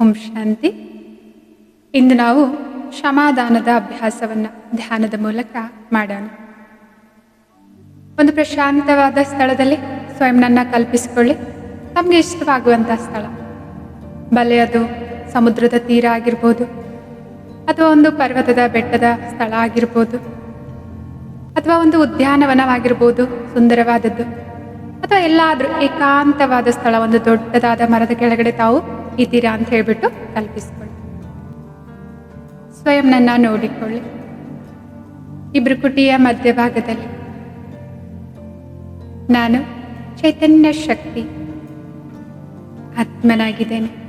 ಓಂ ಶಾಂತಿ. ಇಂದು ನಾವು ಕ್ಷಮಾದಾನದ ಅಭ್ಯಾಸವನ್ನು ಧ್ಯಾನದ ಮೂಲಕ ಮಾಡೋಣ. ಒಂದು ಪ್ರಶಾಂತವಾದ ಸ್ಥಳದಲ್ಲಿ ಸ್ವಯಂನನ್ನ ಕಲ್ಪಿಸಿಕೊಳ್ಳಿ. ತಮಗೆ ಇಷ್ಟವಾಗುವಂಥ ಸ್ಥಳ. ಬಲೆ ಅದು ಸಮುದ್ರದ ತೀರ ಆಗಿರ್ಬೋದು ಅಥವಾ ಒಂದು ಪರ್ವತದ ಬೆಟ್ಟದ ಸ್ಥಳ ಆಗಿರ್ಬೋದು. ಅಥವಾ ಒಂದು ಉದ್ಯಾನವನವಾಗಿರ್ಬೋದು ಸುಂದರವಾದದ್ದು. ಅಥವಾ ಎಲ್ಲಾದರೂ ಏಕಾಂತವಾದ ಸ್ಥಳ, ಒಂದು ದೊಡ್ಡದಾದ ಮರದ ಕೆಳಗಡೆ ತಾವು ಇದ್ದೀರಾ ಅಂತ ಹೇಳ್ಬಿಟ್ಟು ಕಲ್ಪಿಸ್ಕೊಳ್ಳಿ ಸ್ವಯಂನನ್ನು ನೋಡಿಕೊಳ್ಳಿ. ಇಬ್ಬರು ಭ್ರುಕುಟಿಯ ಮಧ್ಯಭಾಗದಲ್ಲಿ. ನಾನು ಚೈತನ್ಯ ಶಕ್ತಿ ಆತ್ಮನಾಗಿದ್ದೇನೆ.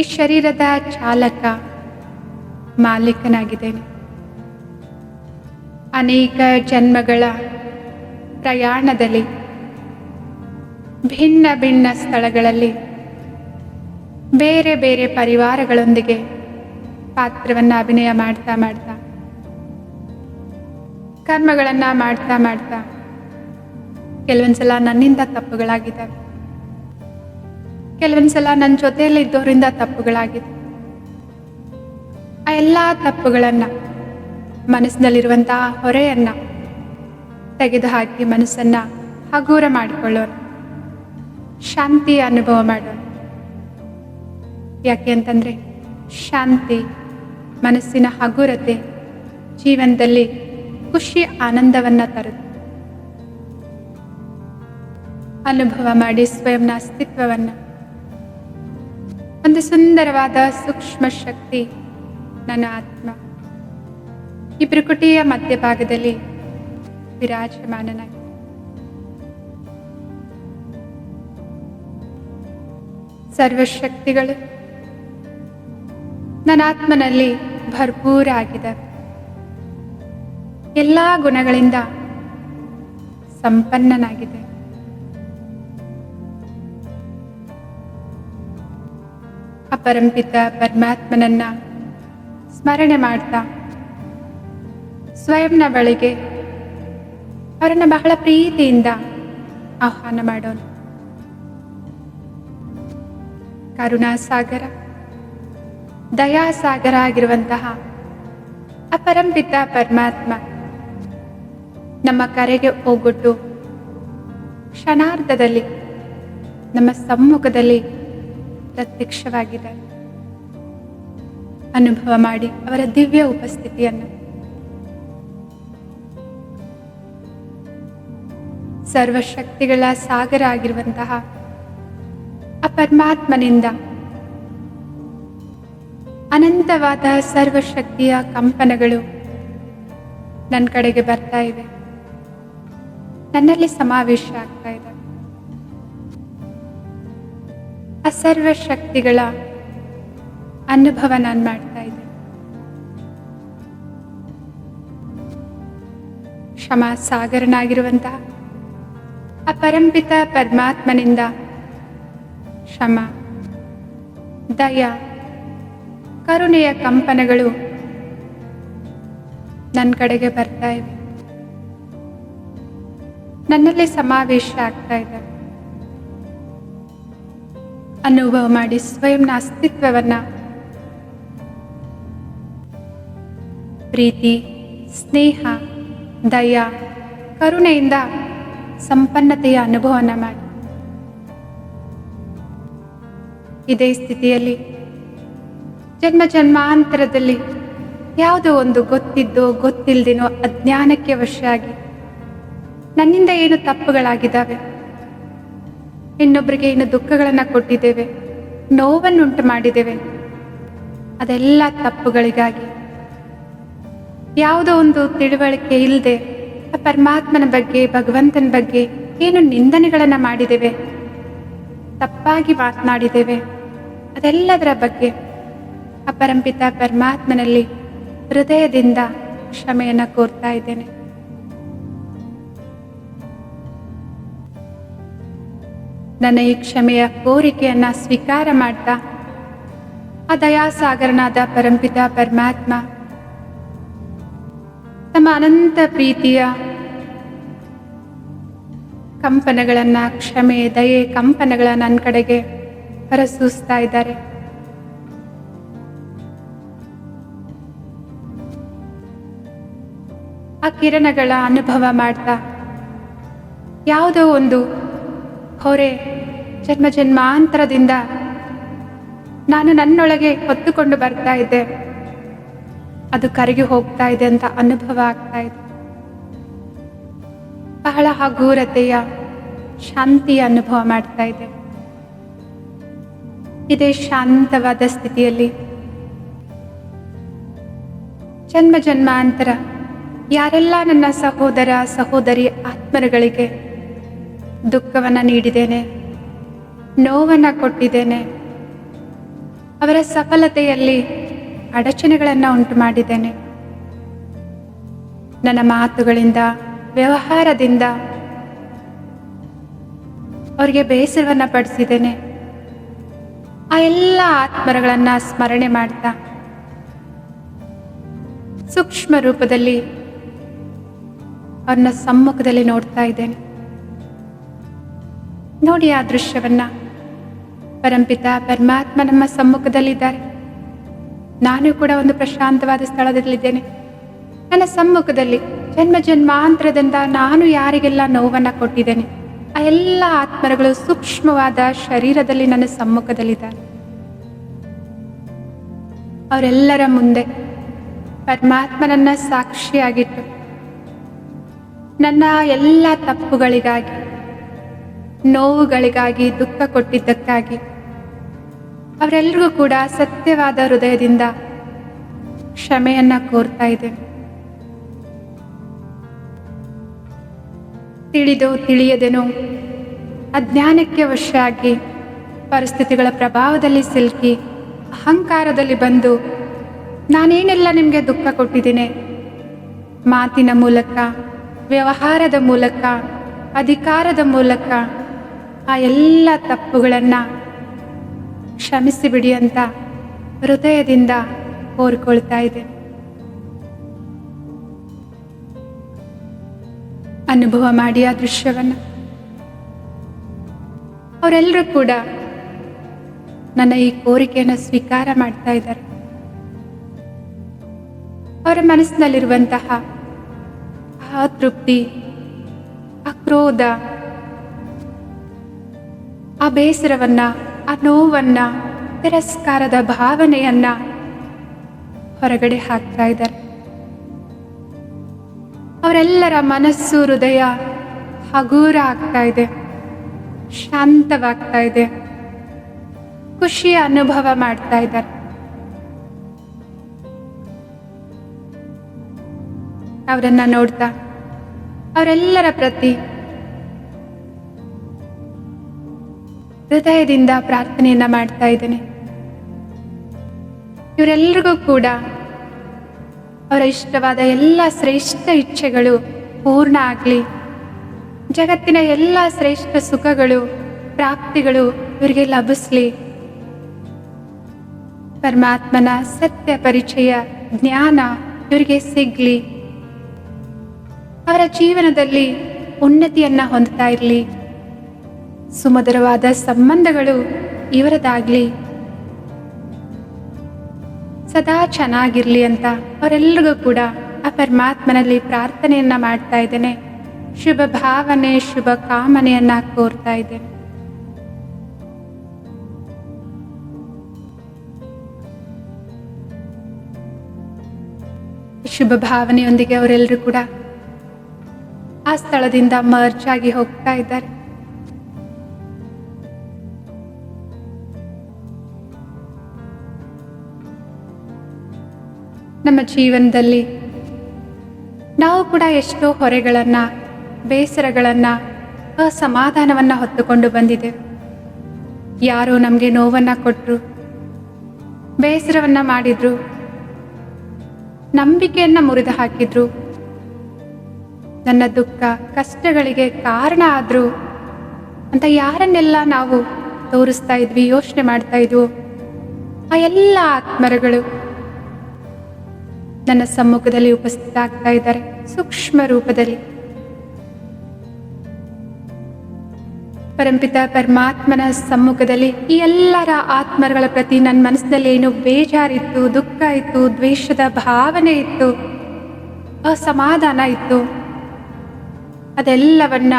ಈ ಶರೀರದ ಚಾಲಕ ಮಾಲೀಕನಾಗಿದ್ದೇನೆ. ಅನೇಕ ಜನ್ಮಗಳ ಪ್ರಯಾಣದಲ್ಲಿ ಭಿನ್ನ ಭಿನ್ನ ಸ್ಥಳಗಳಲ್ಲಿ ಬೇರೆ ಬೇರೆ ಪರಿವಾರಗಳೊಂದಿಗೆ ಪಾತ್ರವನ್ನು ಅಭಿನಯ ಮಾಡ್ತಾ ಮಾಡ್ತಾ, ಕರ್ಮಗಳನ್ನು ಮಾಡ್ತಾ ಮಾಡ್ತಾ ಕೆಲವೊಂದ್ಸಲ ನನ್ನಿಂದ ತಪ್ಪುಗಳಾಗಿದ್ದಾವೆ ಕೆಲವೊಂದ್ಸಲ ನನ್ನ ಜೊತೆಯಲ್ಲಿ ಇದ್ದವರಿಂದ ತಪ್ಪುಗಳಾಗಿದೆ. ಆ ಎಲ್ಲ ತಪ್ಪುಗಳನ್ನು, ಮನಸ್ಸಿನಲ್ಲಿರುವಂತಹ ಹೊರೆಯನ್ನ ತೆಗೆದುಹಾಕಿ ಮನಸ್ಸನ್ನ ಹಗುರ ಮಾಡಿಕೊಳ್ಳೋಣ. ಶಾಂತಿಯ ಅನುಭವ ಮಾಡೋಣ. ಯಾಕೆ ಅಂತಂದರೆ ಶಾಂತಿ, ಮನಸ್ಸಿನ ಹಗುರತೆ ಜೀವನದಲ್ಲಿ ಖುಷಿ ಆನಂದವನ್ನ ತರುತ್ತೆ. ಅನುಭವ ಮಾಡಿ ಸ್ವಯಂನ ಅಸ್ತಿತ್ವವನ್ನು. ಒಂದು ಸುಂದರವಾದ ಸೂಕ್ಷ್ಮ ಶಕ್ತಿ ನನ್ನ ಆತ್ಮ. ಈ ಪ್ರಕೃತಿಯ ಮಧ್ಯಭಾಗದಲ್ಲಿ ವಿರಾಜಮಾನನಾಗಿ. ಸರ್ವಶಕ್ತಿಗಳು. ನನ್ನ ಆತ್ಮನಲ್ಲಿ ಭರ್ಪೂರ ಆಗಿದ್ದಾವೆ ಎಲ್ಲ ಗುಣಗಳಿಂದ ಸಂಪನ್ನನಾಗಿದೆ. ಅಪರಂಪಿತ ಪರಮಾತ್ಮನನ್ನ ಸ್ಮರಣೆ ಮಾಡ್ತಾ ಸ್ವಯಂನ ಬಳಿಗೆ ಅವರನ್ನ ಬಹಳ ಪ್ರೀತಿಯಿಂದ ಆಹ್ವಾನ ಮಾಡೋಣ. ಕರುಣಾಸಾಗರ. ದಯಾಸಾಗರ ಆಗಿರುವಂತಹ ಅಪರಂಪಿತ ಪರಮಾತ್ಮ ನಮ್ಮ ಕರೆಗೆ ಹೋಗೊಟ್ಟು ಕ್ಷಣಾರ್ಧದಲ್ಲಿ ನಮ್ಮ ಸಮ್ಮುಖದಲ್ಲಿ ಪ್ರತ್ಯಕ್ಷವಾಗಿದ್ದಾರೆ. ಅನುಭವ ಮಾಡಿ ಅವರ ದಿವ್ಯ ಉಪಸ್ಥಿತಿಯನ್ನು. ಸರ್ವಶಕ್ತಿಗಳ ಸಾಗರ ಆಗಿರುವಂತಹ ಆ ಪರಮಾತ್ಮನಿಂದ ಅನಂತವಾದ ಸರ್ವಶಕ್ತಿಯ ಕಂಪನಗಳು ನನ್ನ ಕಡೆಗೆ ಬರ್ತಾ ಇವೆ ನನ್ನಲ್ಲಿ ಸಮಾವೇಶ ಆಗ್ತಾ ಇದೆ. ಆ ಸರ್ವಶಕ್ತಿಗಳ ಅನುಭವ ನಾನು ಮಾಡ್ತಾ ಇದ್ದೆ. ಕ್ಷಮಾ ಸಾಗರನಾಗಿರುವಂತಹ ಅಪರಂಪಿತ ಪರಂಪಿತ ಪರಮಾತ್ಮನಿಂದ ಕ್ಷಮ, ದಯ, ಕರುಣೆಯ ಕಂಪನಗಳು ನನ್ನ ಕಡೆಗೆ ಬರ್ತಾ ಇವೆ. ನನ್ನಲ್ಲಿ ಸಮಾವೇಶ ಆಗ್ತಾ ಇದೆ. ಅನುಭವ ಮಾಡಿ ಸ್ವಯಂನ ಅಸ್ತಿತ್ವವನ್ನ. ಪ್ರೀತಿ, ಸ್ನೇಹ, ದಯ, ಕರುಣೆಯಿಂದ ಸಂಪನ್ನತೆಯ ಅನುಭವನ ಮಾಡಿ. ಇದೇ ಸ್ಥಿತಿಯಲ್ಲಿ. ಜನ್ಮ ಜನ್ಮಾಂತರದಲ್ಲಿ ಯಾವುದೋ ಒಂದು ಗೊತ್ತಿದ್ದೋ ಗೊತ್ತಿಲ್ಲದೇನೋ ಅಜ್ಞಾನಕ್ಕೆ ವಶ ಆಗಿ ನನ್ನಿಂದ ಏನು ತಪ್ಪುಗಳಾಗಿದ್ದಾವೆ? ಇನ್ನೊಬ್ಬರಿಗೆ ಏನು ದುಃಖಗಳನ್ನು ಕೊಟ್ಟಿದ್ದೇವೆ, ನೋವನ್ನುಂಟು ಮಾಡಿದ್ದೇವೆ. ಅದೆಲ್ಲ ತಪ್ಪುಗಳಿಗಾಗಿ. ಯಾವುದೋ ಒಂದು ತಿಳುವಳಿಕೆ ಇಲ್ಲದೆ ಆ ಪರಮಾತ್ಮನ ಬಗ್ಗೆ, ಭಗವಂತನ ಬಗ್ಗೆ ಏನು ನಿಂದನೆಗಳನ್ನು ಮಾಡಿದ್ದೇವೆ? ತಪ್ಪಾಗಿ ಮಾತನಾಡಿದ್ದೇವೆ. ಅದೆಲ್ಲದರ ಬಗ್ಗೆ ಅಪರಂಪಿತ ಪರಮಾತ್ಮನಲ್ಲಿ ಹೃದಯದಿಂದ ಕ್ಷಮೆಯನ್ನು ಕೋರ್ತಾ ಇದ್ದೇನೆ. ನನ್ನ ಈ ಕ್ಷಮೆಯ ಕೋರಿಕೆಯನ್ನ ಸ್ವೀಕಾರ ಮಾಡ್ತಾ ಆ ದಯಾಸಾಗರನಾದ ಪರಂಪಿತ ಪರಮಾತ್ಮ ತಮ್ಮ ಅನಂತ ಪ್ರೀತಿಯ ಕಂಪನಗಳನ್ನು, ಕ್ಷಮೆ, ದಯೆ ಕಂಪನಗಳ ನನ್ನ ಕಡೆಗೆ ಹೊರಸೂಸ್ತಾ ಇದ್ದಾರೆ. ಆ ಕಿರಣಗಳ ಅನುಭವ ಮಾಡ್ತಾ, ಯಾವುದೋ ಒಂದು ಹೊರೆ ಜನ್ಮ ಜನ್ಮಾಂತರದಿಂದ ನಾನು ನನ್ನೊಳಗೆ ಹೊತ್ತುಕೊಂಡು ಬರ್ತಾ ಇದ್ದೆ ಅದು ಕರಗಿ ಹೋಗ್ತಾ ಇದೆ ಅಂತ ಅನುಭವ ಆಗ್ತಾ ಇದೆ. ಬಹಳ ಹಗೂರತೆಯ ಶಾಂತಿಯ ಅನುಭವ ಮಾಡ್ತಾ ಇದೆ. ಇದೇ ಶಾಂತವಾದ ಸ್ಥಿತಿಯಲ್ಲಿ. ಜನ್ಮ ಜನ್ಮಾಂತರ. ಯಾರೆಲ್ಲ ನನ್ನ ಸಹೋದರ, ಸಹೋದರಿ ಆತ್ಮರುಗಳಿಗೆ ದುಃಖವನ್ನು ನೀಡಿದ್ದೇನೆ, ನೋವನ್ನು ಕೊಟ್ಟಿದ್ದೇನೆ, ಅವರ ಸಫಲತೆಯಲ್ಲಿ ಅಡಚಣೆಗಳನ್ನು ಉಂಟು ಮಾಡಿದ್ದೇನೆ ನನ್ನ ಮಾತುಗಳಿಂದ, ವ್ಯವಹಾರದಿಂದ ಅವರಿಗೆ ಬೇಸರವನ್ನು ಪಡಿಸಿದ್ದೇನೆ. ಆ ಎಲ್ಲ ಆತ್ಮರಗಳನ್ನು ಸ್ಮರಣೆ ಮಾಡ್ತಾ ಸೂಕ್ಷ್ಮ ರೂಪದಲ್ಲಿ ಅವ್ರನ್ನ ಸಮ್ಮುಖದಲ್ಲಿ ನೋಡ್ತಾ ಇದ್ದೇನೆ. ನೋಡಿ ಆ ದೃಶ್ಯವನ್ನ. ಪರಂಪಿತ ಪರಮಾತ್ಮ ನಮ್ಮ ಸಮ್ಮುಖದಲ್ಲಿದ್ದಾರೆ. ನಾನು ಕೂಡ ಒಂದು ಪ್ರಶಾಂತವಾದ ಸ್ಥಳದಲ್ಲಿದ್ದೇನೆ. ನನ್ನ ಸಮ್ಮುಖದಲ್ಲಿ ಜನ್ಮ ಜನ್ಮಾಂತರದಿಂದ ನಾನು ಯಾರಿಗೆಲ್ಲ ನೋವನ್ನು ಕೊಟ್ಟಿದ್ದೇನೆ. ಆ ಎಲ್ಲ ಆತ್ಮರುಗಳು ಸೂಕ್ಷ್ಮವಾದ ಶರೀರದಲ್ಲಿ ನನ್ನ ಸಮ್ಮುಖದಲ್ಲಿದ್ದಾರೆ. ಅವರೆಲ್ಲರ ಮುಂದೆ ಪರಮಾತ್ಮನನ್ನ ಸಾಕ್ಷಿಯಾಗಿಟ್ಟು ನನ್ನ ಎಲ್ಲ ತಪ್ಪುಗಳಿಗಾಗಿ, ನೋವುಗಳಿಗಾಗಿ, ದುಃಖ ಕೊಟ್ಟಿದ್ದಕ್ಕಾಗಿ ಅವರೆಲ್ಲರಿಗೂ ಕೂಡ ಸತ್ಯವಾದ ಹೃದಯದಿಂದ ಕ್ಷಮೆಯನ್ನ ಕೋರ್ತಾ ಇದ್ದೇನೆ. ತಿಳಿದು ತಿಳಿಯದೆನೋ ಅಜ್ಞಾನಕ್ಕೆ ವಶಾಗಿ ಪರಿಸ್ಥಿತಿಗಳ ಪ್ರಭಾವದಲ್ಲಿ ಸಿಲುಕಿ ಅಹಂಕಾರದಲ್ಲಿ ಬಂದು ನಾನೇನೆಲ್ಲ ನಿಮಗೆ ದುಃಖ ಕೊಟ್ಟಿದ್ದೀನಿ? ಮಾತಿನ ಮೂಲಕ, ವ್ಯವಹಾರದ ಮೂಲಕ, ಅಧಿಕಾರದ ಮೂಲಕ ಆ ಎಲ್ಲ ತಪ್ಪುಗಳನ್ನು ಕ್ಷಮಿಸಿಬಿಡಿ ಅಂತ ಹೃದಯದಿಂದ ಕೋರ್ಕೊಳ್ತಾ ಇದೆ ಅನುಭವ ಮಾಡಿ ಆ ದೃಶ್ಯವನ್ನು. ಅವರೆಲ್ಲರೂ ಕೂಡ ನನ್ನ ಈ ಕೋರಿಕೆಯನ್ನು ಸ್ವೀಕಾರ ಮಾಡ್ತಾ ಇದ್ದಾರೆ. ಅವರ ಮನಸ್ಸಿನಲ್ಲಿರುವಂತಹ ಅತೃಪ್ತಿ ಆ ಕ್ರೋಧ, ಆ ಬೇಸರವನ್ನ, ಆ ನೋವನ್ನ, ತಿರಸ್ಕಾರದ ಭಾವನೆಯನ್ನ ಹೊರಗಡೆ ಹಾಕ್ತಾ ಇದ್ದಾರೆ. ಅವರೆಲ್ಲರ ಮನಸ್ಸು ಹೃದಯ ಹಗೂರ ಆಗ್ತಾ ಇದೆ. ಶಾಂತವಾಗ್ತಾ ಇದೆ. ಖುಷಿ ಅನುಭವ ಮಾಡ್ತಾ ಇದ್ದಾರೆ. ಅವರನ್ನ ನೋಡ್ತಾ, ಅವರೆಲ್ಲರ ಪ್ರತಿ ಹೃದಯದಿಂದ ಪ್ರಾರ್ಥನೆಯನ್ನ ಮಾಡ್ತಾ ಇದ್ದೇನೆ. ಇವರೆಲ್ಲರಿಗೂ ಕೂಡ ಅವರ ಇಷ್ಟವಾದ ಎಲ್ಲ ಶ್ರೇಷ್ಠ ಇಚ್ಛೆಗಳು ಪೂರ್ಣ ಆಗಲಿ. ಜಗತ್ತಿನ ಎಲ್ಲ ಶ್ರೇಷ್ಠ ಸುಖಗಳು, ಪ್ರಾಪ್ತಿಗಳು ಇವರಿಗೆ ಲಭಿಸಲಿ. ಪರಮಾತ್ಮನ ಸತ್ಯ ಪರಿಚಯ, ಜ್ಞಾನ ಇವರಿಗೆ ಸಿಗ್ಲಿ. ಅವರ ಜೀವನದಲ್ಲಿ ಉನ್ನತಿಯನ್ನ ಹೊಂದ್ತಾ ಇರಲಿ. ಸುಮಧುರವಾದ ಸಂಬಂಧಗಳು ಇವರದಾಗ್ಲಿ. ಸದಾ ಚೆನ್ನಾಗಿರ್ಲಿ ಅಂತ ಅವರೆಲ್ಲರಿಗೂ ಕೂಡ ಆ ಪರಮಾತ್ಮನಲ್ಲಿ ಪ್ರಾರ್ಥನೆಯನ್ನ ಮಾಡ್ತಾ ಇದ್ದೇನೆ. ಶುಭ ಭಾವನೆ, ಶುಭ ಕಾಮನೆಯನ್ನ ಕೋರ್ತಾ ಇದ್ದೇನೆ. ಶುಭ ಭಾವನೆಯೊಂದಿಗೆ ಅವರೆಲ್ಲರೂ ಕೂಡ ಆ ಸ್ಥಳದಿಂದ ಮರ್ಜ್ ಆಗಿ ಹೋಗ್ತಾ ಇದ್ದಾರೆ. ನಮ್ಮ ಜೀವನದಲ್ಲಿ ನಾವು ಕೂಡ ಎಷ್ಟೋ ಹೊರೆಗಳನ್ನು, ಬೇಸರಗಳನ್ನು, ಅಸಮಾಧಾನವನ್ನು ಹೊತ್ತುಕೊಂಡು ಬಂದಿದೆ. ಯಾರೋ ನಮಗೆ ನೋವನ್ನು ಕೊಟ್ಟರು ಬೇಸರವನ್ನು ಮಾಡಿದ್ರು, ನಂಬಿಕೆಯನ್ನು ಮುರಿದು ಹಾಕಿದ್ರು. ನನ್ನ ದುಃಖ, ಕಷ್ಟಗಳಿಗೆ ಕಾರಣ ಆದರು ಅಂತ ಯಾರನ್ನೆಲ್ಲ ನಾವು ತೋರಿಸ್ತಾ ಇದ್ವಿ, ಯೋಚನೆ ಮಾಡ್ತಾ ಇದ್ವು, ಆ ಎಲ್ಲ ಆತ್ಮರುಗಳು ನನ್ನ ಸಮ್ಮುಖದಲ್ಲಿ ಉಪಸ್ಥಿತ ಆಗ್ತಾ ಇದ್ದಾರೆ. ಸೂಕ್ಷ್ಮ ರೂಪದಲ್ಲಿ. ಪರಂಪಿತ ಪರಮಾತ್ಮನ ಸಮ್ಮುಖದಲ್ಲಿ ಈ ಎಲ್ಲರ ಆತ್ಮಗಳ ಪ್ರತಿ ನನ್ನ ಮನಸ್ಸಿನಲ್ಲಿ ಏನು ಬೇಜಾರಿತ್ತು, ದುಃಖ ಇತ್ತು, ದ್ವೇಷದ ಭಾವನೆ ಇತ್ತು, ಅಸಮಾಧಾನ ಇತ್ತು, ಅದೆಲ್ಲವನ್ನ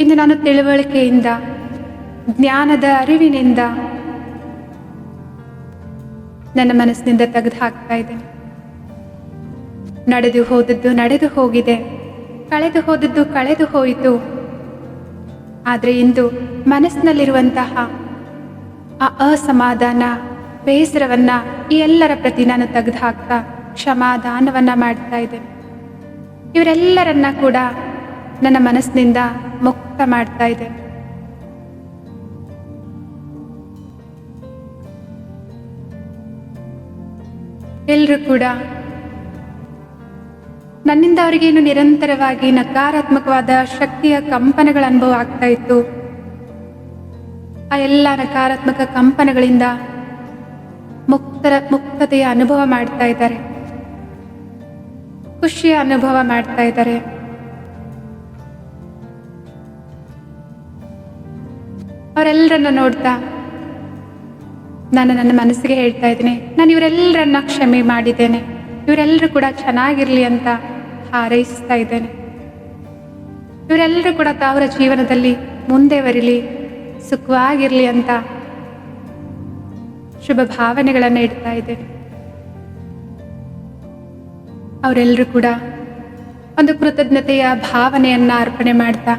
ಇಂದು ನಾನು ತಿಳುವಳಿಕೆಯಿಂದ, ಜ್ಞಾನದ ಅರಿವಿನಿಂದ ನನ್ನ ಮನಸ್ಸಿನಿಂದ ತೆಗೆದು ಹಾಕ್ತಾ ಇದ್ದೇನೆ. ನಡೆದು ಹೋದದ್ದು ನಡೆದು ಹೋಗಿದೆ. ಕಳೆದು ಹೋದದ್ದು ಕಳೆದು ಹೋಯಿತು. ಆದರೆ ಇಂದು ಮನಸ್ಸಿನಲ್ಲಿರುವಂತಹ ಆ ಅಸಮಾಧಾನ, ಬೇಸರವನ್ನು ಈ ಎಲ್ಲರ ಪ್ರತಿ ನಾನು ತೆಗೆದು ಹಾಕ್ತಾ ಕ್ಷಮಾದಾನವನ್ನ ಮಾಡ್ತಾ ಇದ್ದೇನೆ. ಇವರೆಲ್ಲರನ್ನ ಕೂಡ ನನ್ನ ಮನಸ್ಸಿನಿಂದ ಮುಕ್ತ ಮಾಡ್ತಾ ಇದೆ ಎಲ್ಲರೂ ಕೂಡ ನನ್ನಿಂದ ಅವರಿಗೇನು ನಿರಂತರವಾಗಿ ನಕಾರಾತ್ಮಕವಾದ ಶಕ್ತಿಯ ಕಂಪನಗಳ ಅನುಭವ ಆಗ್ತಾ ಇತ್ತು. ಆ ಎಲ್ಲ ನಕಾರಾತ್ಮಕ ಕಂಪನಗಳಿಂದ ಮುಕ್ತರ, ಮುಕ್ತತೆಯ ಅನುಭವ ಮಾಡ್ತಾ ಇದ್ದಾರೆ. ಖುಷಿಯ ಅನುಭವ ಮಾಡ್ತಾ ಇದ್ದಾರೆ. ಅವರೆಲ್ಲರನ್ನ ನೋಡ್ತಾ ನಾನು ನನ್ನ ಮನಸ್ಸಿಗೆ ಹೇಳ್ತಾ ಇದ್ದೀನಿ, ನಾನು ಇವರೆಲ್ಲರನ್ನ ಕ್ಷಮೆ ಮಾಡಿದ್ದೇನೆ. ಇವರೆಲ್ಲರೂ ಕೂಡ ಚೆನ್ನಾಗಿರ್ಲಿ ಅಂತ ಹಾರೈಸ್ತಾ ಇದ್ದೇನೆ. ಇವರೆಲ್ಲರೂ ಕೂಡ ತಾವರ ಜೀವನದಲ್ಲಿ ಮುಂದೆ ಬರಲಿ, ಸುಖವಾಗಿರಲಿ ಅಂತ ಶುಭ ಭಾವನೆಗಳನ್ನು ಇಡ್ತಾ ಇದ್ದೇನೆ. ಅವರೆಲ್ಲರೂ ಕೂಡ ಒಂದು ಕೃತಜ್ಞತೆಯ ಭಾವನೆಯನ್ನ ಅರ್ಪಣೆ ಮಾಡ್ತಾ,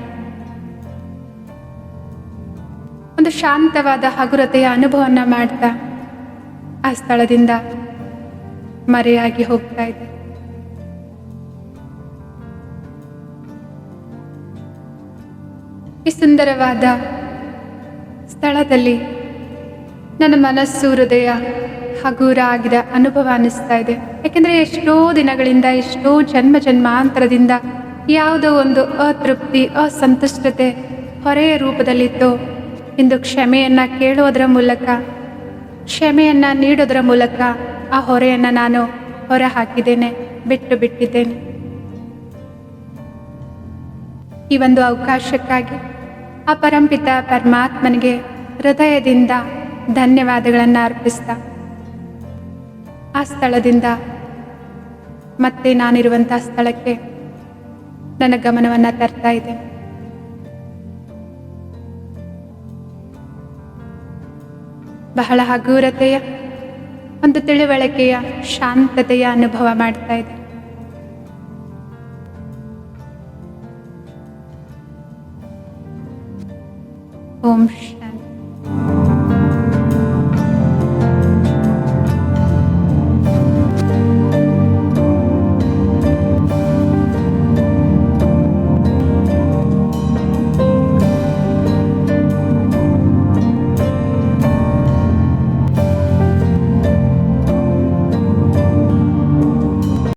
ಒಂದು ಶಾಂತವಾದ ಹಗುರತೆಯ ಅನುಭವನ ಮಾಡ್ತಾ ಆ ಸ್ಥಳದಿಂದ ಮರೆಯಾಗಿ ಹೋಗ್ತಾ ಇದೆ ಈ ಸುಂದರವಾದ ಸ್ಥಳದಲ್ಲಿ ನನ್ನ ಮನಸ್ಸು, ಹೃದಯ ಹಗುರ ಆಗಿದ ಅನುಭವ ಅನ್ನಿಸ್ತಾ ಇದೆ. ಯಾಕೆಂದರೆ ಎಷ್ಟೋ ದಿನಗಳಿಂದ, ಎಷ್ಟೋ ಜನ್ಮ ಜನ್ಮಾಂತರದಿಂದ ಯಾವುದೋ ಒಂದು ಅತೃಪ್ತಿ, ಅಸಂತುಷ್ಟತೆ ಹೊರೆಯ ರೂಪದಲ್ಲಿತ್ತು. ಇಂದು ಕ್ಷಮೆಯನ್ನು ಕೇಳೋದರ ಮೂಲಕ, ಕ್ಷಮೆಯನ್ನು ನೀಡೋದರ ಮೂಲಕ ಆ ಹೊರೆಯನ್ನು ನಾನು ಹೊರ ಹಾಕಿದ್ದೇನೆ ಬಿಟ್ಟು ಬಿಟ್ಟಿದ್ದೇನೆ. ಈ ಒಂದು ಅವಕಾಶಕ್ಕಾಗಿ ಆ ಪರಂಪಿತ ಪರಮಾತ್ಮನಿಗೆ ಹೃದಯದಿಂದ ಧನ್ಯವಾದಗಳನ್ನು ಅರ್ಪಿಸ್ತಾ, ಆ ಸ್ಥಳದಿಂದ ಮತ್ತೆ ನಾನಿರುವಂಥ ಸ್ಥಳಕ್ಕೆ ನನ್ನ ಗಮನವನ್ನು ತರ್ತಾ ಇದೆ ಬಹಳ ಹಗುರತೆಯ, ಒಂದು ತಿಳುವಳಿಕೆಯ, ಶಾಂತತೆಯ ಅನುಭವ ಮಾಡ್ತಾ ಇದೆ 我们。